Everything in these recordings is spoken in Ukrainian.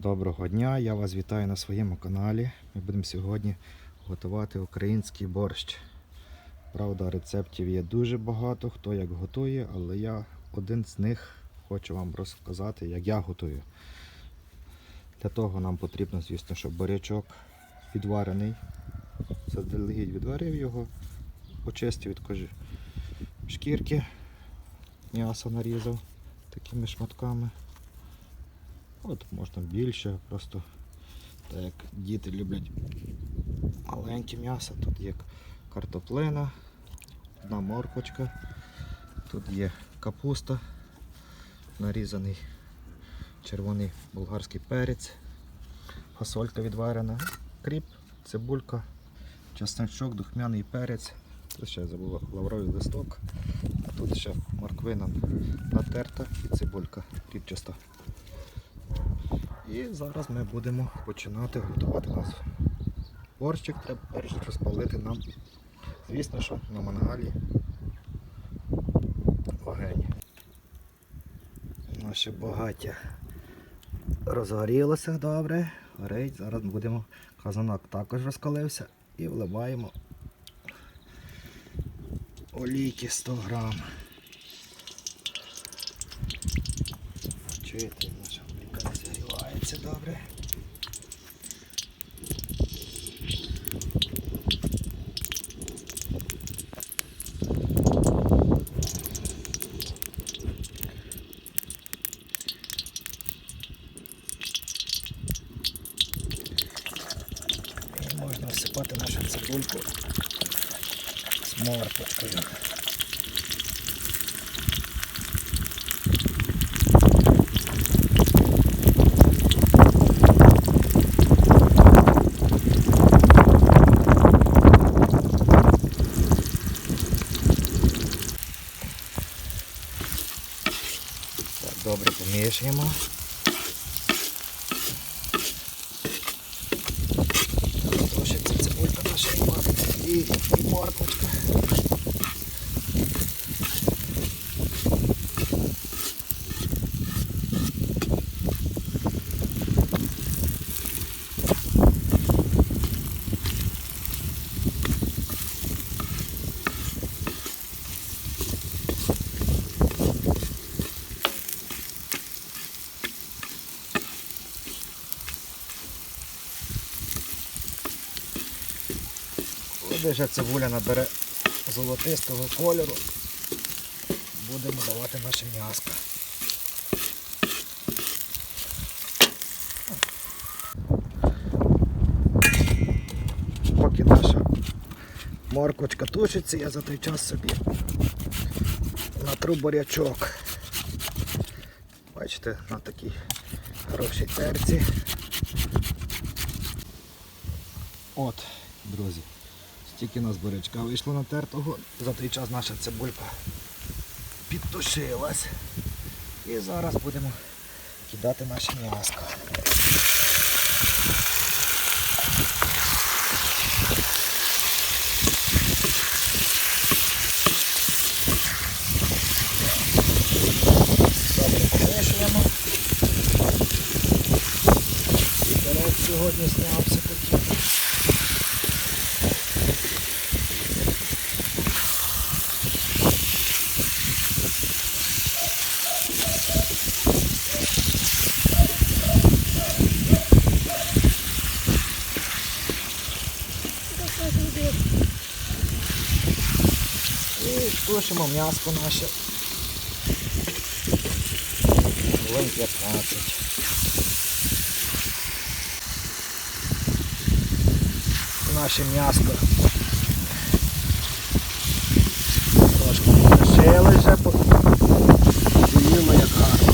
Доброго дня, я вас вітаю на своєму каналі. Ми будемо сьогодні готувати український борщ. Правда, рецептів є дуже багато, хто як готує, але я один з них хочу вам розказати, як я готую. Для того нам потрібно, звісно, щоб бурячок відварений. Заздалегідь відварив його, очистив від кожи шкірки, м'ясо нарізав такими шматками. От можна більше, просто так як діти люблять маленьке м'ясо. Тут є картоплина, одна морквочка, тут є капуста, нарізаний червоний болгарський перець, фасолька відварена, кріп, цибулька, чесночок, духмяний перець. Тут ще я забув лавровий листок, а тут ще морквина натерта і цибулька рібчаста. І зараз ми будемо починати готувати нас. Борщик треба перш розпалити нам, звісно, що на мангалі вогень. Наше багаття розгорілося добре. Горить. Зараз будемо, казанок також розкалився і вливаємо олійки 100 грам. Чуєте, розігрівається добре. І можна всипати нашу цибульку з морквочкою. Так, добре помішуємо. Тушиться цибулька наша і, мор- і, і морквочка. Коли вже цибуля набере золотистого кольору, будемо давати наше м'яско. Поки наша морквочка тушиться, я за той час собі натру бурячок. Бачите, на такій хорошій терці. От, друзі. Стільки нас бурячка вийшло натертого, за той час наша цибулька підтушилась. І зараз будемо кидати наше м'яско. Добре помішуємо. Вітерець сьогодні снявся такий. Тушимо м'яско наше. Хвилин 15. Наше м'яско. Трошки вже, поділимо як гарно.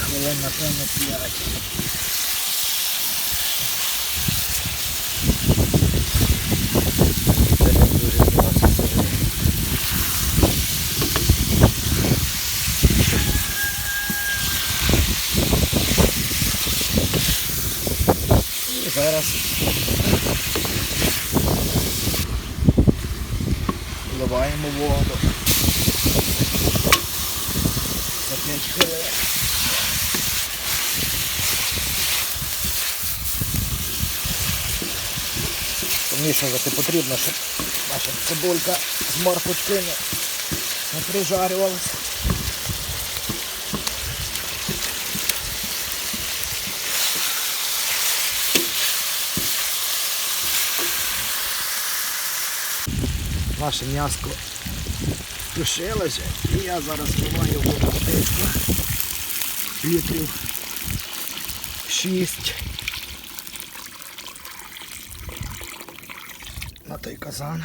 Хвилин, напевно, 5. Це не дуже класно. І зараз вливаємо воду. За 5 хвилин. Помішувати потрібно, щоб наша цибулька з морквочки не, не прижарювалася. Наше м'яско тушилося і я зараз вливаю водичку літрів 6 на той казан.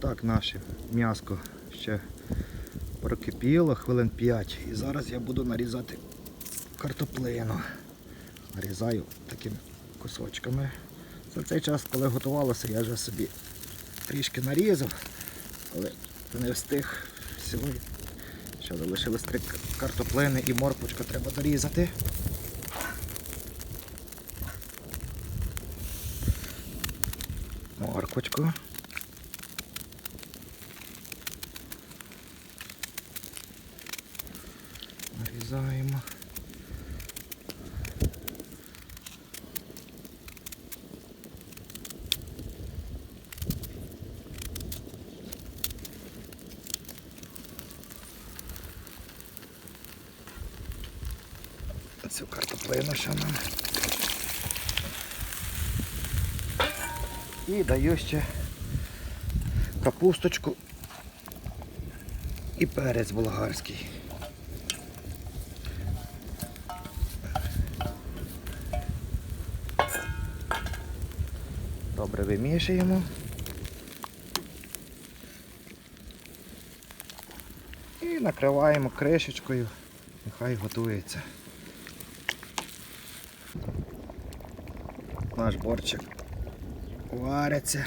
Так, наше м'яско ще прокипіло хвилин 5 і зараз я буду нарізати картоплину. Нарізаю такими кусочками. За цей час, коли готувалося, я вже собі трішки нарізав, але не встиг сьогодні. Ще залишилось три картоплини і морпочку треба дорізати. Морквочку. Цю картоплину ще нам. І даю ще капусточку і перець болгарський. Добре вимішуємо. І накриваємо кришечкою, нехай готується. Наш борчик вариться.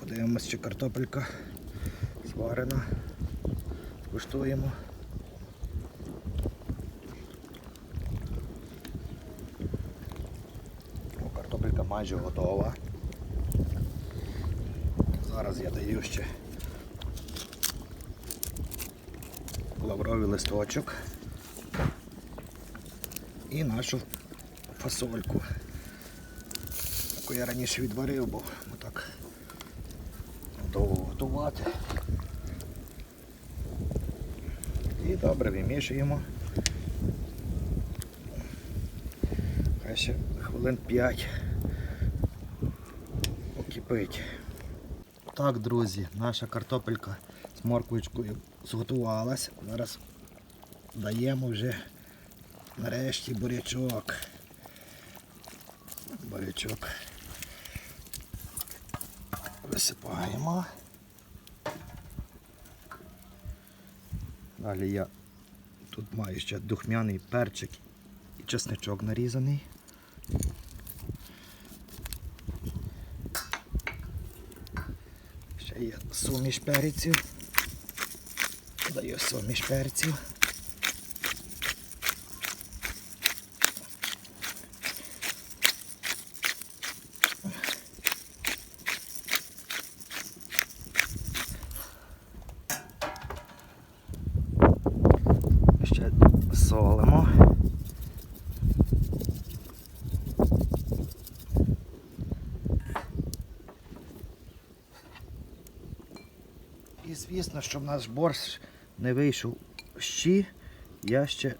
Подивимось, чи картопелька зварена. Скуштуємо. О, картопелька майже готова. Зараз я даю ще лавровий листочок і нашу фасольку яку я раніше відварив, бо так довго готувати. І добре вимішуємо. Хай ще хвилин 5 покипить. Так, друзі, наша картопелька з морквочкою зготувалась. Зараз даємо вже нарешті бурячок. Бурячок висипаємо. Далі я тут маю ще духмяний перчик і чесничок нарізаний. Ще є суміш перців. Даю суміш перців. Ще солимо. І звісно, щоб наш борщ не вийшов щі, я ще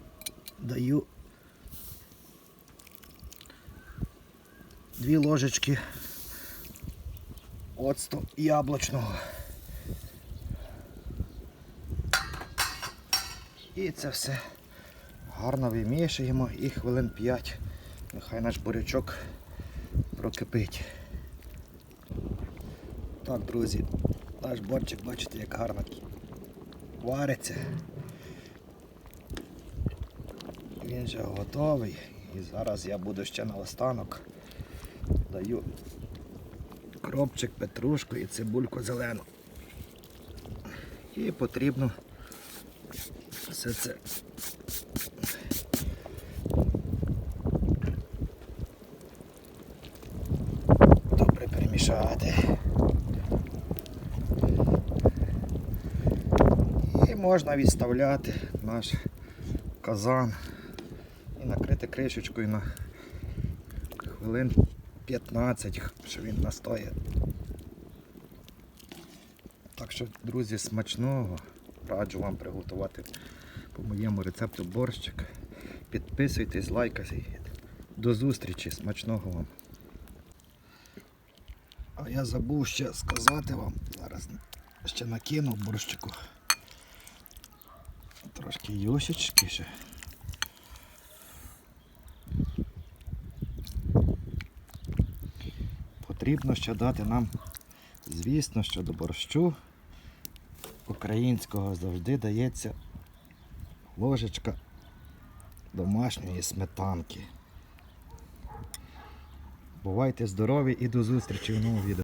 даю дві ложечки оцту яблучного. І це все гарно вимішуємо і хвилин 5 нехай наш бурячок прокипить. Так, друзі, наш борчик, бачите, як гарно вариться. Він вже готовий. І зараз я буду ще на останок даю кропчик, петрушку і цибульку зелену. І потрібно все це добре перемішати. Можна відставляти наш казан і накрити кришечкою на хвилин 15, що він настоє. Так що, друзі, смачного. Раджу вам приготувати по моєму рецепту борщик. Підписуйтесь, лайкайте. До зустрічі, смачного вам. А я забув ще сказати вам, зараз ще накину борщику. Трошки юшечки ще. Потрібно ще дати нам, звісно, що до борщу українського завжди дається ложечка домашньої сметанки. Бувайте здорові і до зустрічі в новому відео.